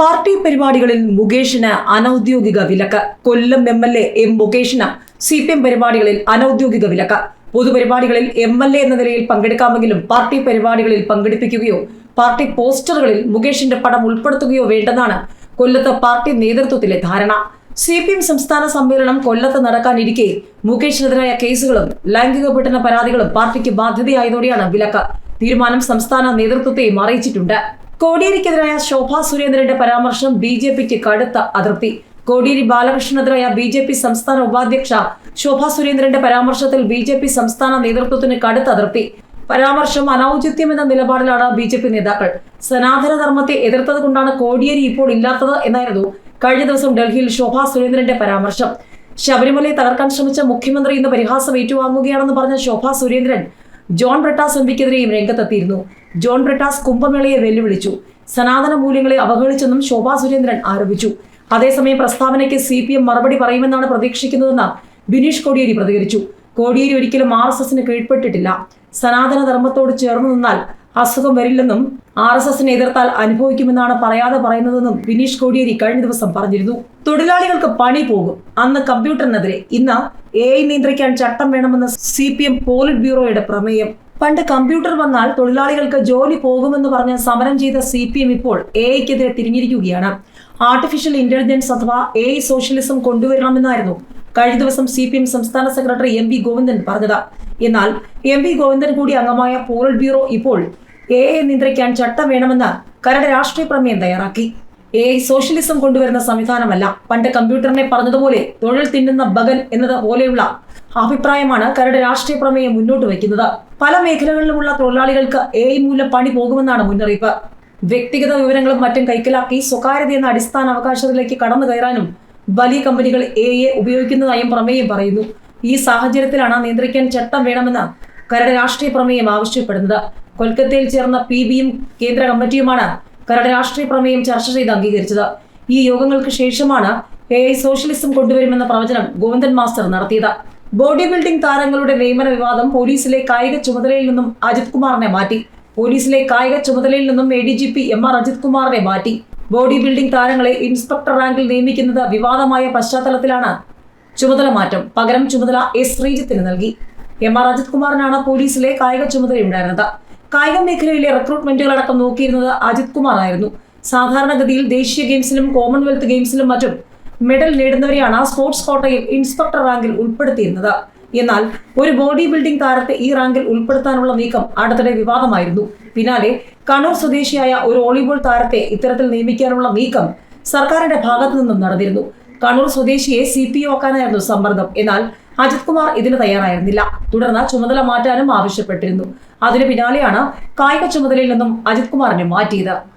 Party പരിപാടികളിൽ മുകേഷിന് അനൌദ്യോഗിക വിലക്ക്. Kollam M L A M മുകേഷിന് C P M പരിപാടികളിൽ അനൌദ്യോഗിക വിലക്ക്. പൊതുപരിപാടികളിൽ എം എൽ എ എന്ന നിലയിൽ പങ്കെടുക്കാമെങ്കിലും പാർട്ടി പരിപാടികളിൽ പങ്കെടുപ്പിക്കുകയോ പാർട്ടി പോസ്റ്ററുകളിൽ മുകേഷിന്റെ പടം ഉൾപ്പെടുത്തുകയോ വേണ്ടെന്നാണ് കൊല്ലത്ത് പാർട്ടി നേതൃത്വത്തിലെ ധാരണ. സി പി എം സംസ്ഥാന സമ്മേളനം കൊല്ലത്ത് നടക്കാനിരിക്കെ മുകേഷിനെതിരായ കേസുകളും ലൈംഗിക പീഡന പരാതികളും പാർട്ടിക്ക് ബാധ്യതയായതോടെയാണ് വിലക്ക്. തീരുമാനം സംസ്ഥാന നേതൃത്വത്തെയും അറിയിച്ചിട്ടുണ്ട്. കോടിയേരിക്കെതിരായ ശോഭാ സുരേന്ദ്രന്റെ പരാമർശം ബി ജെ പിക്ക് കടുത്ത അതൃപ്തി. കോടിയേരി ബാലകൃഷ്ണനെതിരായ ബി ജെ പി സംസ്ഥാന ഉപാധ്യക്ഷ ശോഭാ സുരേന്ദ്രന്റെ പരാമർശത്തിൽ ബി ജെ പി സംസ്ഥാന നേതൃത്വത്തിന് കടുത്ത അതൃപ്തി. പരാമർശം അനൌചിത്യം എന്ന നിലപാടിലാണ് ബി ജെ പി നേതാക്കൾ. സനാതന ധർമ്മത്തെ എതിർത്തത് കൊണ്ടാണ് കോടിയേരി ഇപ്പോൾ ഇല്ലാത്തത് എന്നായിരുന്നു കഴിഞ്ഞ ദിവസം ഡൽഹിയിൽ ശോഭാ സുരേന്ദ്രന്റെ പരാമർശം. ശബരിമലയെ തകർക്കാൻ ശ്രമിച്ച മുഖ്യമന്ത്രി ഇന്ന് പരിഹാസം ഏറ്റുവാങ്ങുകയാണെന്ന് പറഞ്ഞ ശോഭാ സുരേന്ദ്രൻ ജോൺ ബ്രിട്ടാസ് എംപിക്കെതിരെയും രംഗത്തെത്തിയിരുന്നു. ജോൺ ബ്രിട്ടാസ് കുംഭമേളയെ വെല്ലുവിളിച്ചു. സനാതന മൂല്യങ്ങളെ അവഹേളിച്ചെന്നും ശോഭാ സുരേന്ദ്രൻ ആരോപിച്ചു. അതേസമയം പ്രസ്താവനയ്ക്ക് സി പി എം മറുപടി പറയുമെന്നാണ് പ്രതീക്ഷിക്കുന്നതെന്ന് ബിനീഷ് കോടിയേരി പ്രതികരിച്ചു. കോടിയേരി ഒരിക്കലും ആർ എസ് എസിന് കീഴ്പ്പെട്ടിട്ടില്ല. സനാതന ധർമ്മത്തോട് ചേർന്ന് നിന്നാൽ അസുഖം വരില്ലെന്നും ആർ എസ് എസിനെ എതിർത്താൽ അനുഭവിക്കുമെന്നാണ് പറയാതെ പറയുന്നതെന്നും ബിനീഷ് കോടിയേരി കഴിഞ്ഞ ദിവസം പറഞ്ഞിരുന്നു. തൊഴിലാളികൾക്ക് പണി പോകും. അന്ന് കമ്പ്യൂട്ടറിനെതിരെ ഇന്ന് എ ഐ നിയന്ത്രിക്കാൻ ചട്ടം വേണമെന്ന് സി പി എം പോളിറ്റ് ബ്യൂറോയുടെ പ്രമേയം. പണ്ട് കമ്പ്യൂട്ടർ വന്നാൽ തൊഴിലാളികൾക്ക് ജോലി പോകുമെന്ന് പറഞ്ഞ് സമരം ചെയ്ത സി പി എം ഇപ്പോൾ എ ഐക്കെതിരെ തിരിഞ്ഞിരിക്കുകയാണ്. ആർട്ടിഫിഷ്യൽ ഇന്റലിജൻസ് അഥവാ എ ഐ സോഷ്യലിസം കൊണ്ടുവരണമെന്നായിരുന്നു കഴിഞ്ഞ ദിവസം സി പി എം സംസ്ഥാന സെക്രട്ടറി എം വി ഗോവിന്ദൻ പറഞ്ഞത്. എന്നാൽ എം വി ഗോവിന്ദൻ കൂടി അംഗമായ പോളിറ്റ് ബ്യൂറോ ഇപ്പോൾ എ ഐ നിയന്ത്രിക്കാൻ ചട്ടം വേണമെന്ന് കരട് രാഷ്ട്രീയ പ്രമേയം തയ്യാറാക്കി. എ ഐ സോഷ്യലിസം കൊണ്ടുവരുന്ന സംവിധാനമല്ല. പണ്ട് കമ്പ്യൂട്ടറിനെ പറഞ്ഞതുപോലെ തൊഴിൽ തിന്നുന്ന ബഗൻ എന്നത് പോലെയുള്ള അഭിപ്രായമാണ് കരട് രാഷ്ട്രീയ പ്രമേയം മുന്നോട്ട് വയ്ക്കുന്നത്. പല മേഖലകളിലുമുള്ള തൊഴിലാളികൾക്ക് എ ഐ മൂലം പണി പോകുമെന്നാണ് മുന്നറിയിപ്പ്. വ്യക്തിഗത വിവരങ്ങളും മറ്റും കൈക്കലാക്കി സ്വകാര്യത എന്ന അടിസ്ഥാന അവകാശത്തിലേക്ക് കടന്നു കയറാനും വലിയ കമ്പനികൾ എ ഐ ഉപയോഗിക്കുന്നതായും പ്രമേയം പറയുന്നു. ഈ സാഹചര്യത്തിലാണ് നിയന്ത്രിക്കാൻ ചട്ടം വേണമെന്ന് കരട് രാഷ്ട്രീയ പ്രമേയം ആവശ്യപ്പെടുന്നത്. കൊൽക്കത്തയിൽ ചേർന്ന പി ബിയും കേന്ദ്ര കമ്മിറ്റിയുമാണ് കരട് രാഷ്ട്രീയ പ്രമേയം ചർച്ച ചെയ്ത് അംഗീകരിച്ചത്. ഈ യോഗങ്ങൾക്ക് ശേഷമാണ് എ ഐ സോഷ്യലിസം കൊണ്ടുവരുമെന്ന പ്രവചനം ഗോവിന്ദൻ മാസ്റ്റർ നടത്തിയത്. ബോഡി ബിൽഡിംഗ് താരങ്ങളുടെ നിയമന വിവാദം പോലീസിലെ കായിക ചുമതലയിൽ നിന്നും അജിത് കുമാറിനെ മാറ്റി. പോലീസിലെ കായിക ചുമതലയിൽ നിന്നും A D G P M R Ajith കുമാറിനെ മാറ്റി. ബോഡി ബിൽഡിംഗ് താരങ്ങളെ ഇൻസ്പെക്ടർ റാങ്കിൽ നിയമിക്കുന്നത് വിവാദമായ പശ്ചാത്തലത്തിലാണ് ചുമതല മാറ്റം. പകരം ചുമതല എസ് ശ്രീജിത്തിന് നൽകി. എം ആർ അജിത് കുമാറിനാണ് പോലീസിലെ കായിക ചുമതലയുണ്ടായിരുന്നത്. കായിക മേഖലയിലെ റിക്രൂട്ട്മെന്റുകളടക്കം നോക്കിയിരുന്നത് അജിത് കുമാർ ആയിരുന്നു. സാധാരണഗതിയിൽ ദേശീയ ഗെയിംസിലും കോമൺവെൽത്ത് ഗെയിംസിലും മറ്റും മെഡൽ നേടുന്നവരെയാണ് സ്പോർട്സ് കോട്ടയിൽ ഇൻസ്പെക്ടർ റാങ്കിൽ ഉൾപ്പെടുത്തിയിരുന്നത്. എന്നാൽ ഒരു ബോഡി ബിൽഡിംഗ് താരത്തെ ഈ റാങ്കിൽ ഉൾപ്പെടുത്താനുള്ള നീക്കം അടുത്തിടെ വിവാദമായിരുന്നു. പിന്നാലെ കണ്ണൂർ സ്വദേശിയായ ഒരു വോളിബോൾ താരത്തെ ഇത്തരത്തിൽ നിയമിക്കാനുള്ള നീക്കം സർക്കാരിന്റെ ഭാഗത്തു നിന്നും നടന്നിരുന്നു. കണ്ണൂർ സ്വദേശിയെ സി പി ഒക്കാനായിരുന്നു സമ്മർദ്ദം. എന്നാൽ അജിത് കുമാർ ഇതിന് തയ്യാറായിരുന്നില്ല. തുടർന്ന് ചുമതല മാറ്റാനും ആവശ്യപ്പെട്ടിരുന്നു. അതിന് പിന്നാലെയാണ് കായിക ചുമതലയിൽ നിന്നും അജിത് കുമാറിനെ മാറ്റിയത്.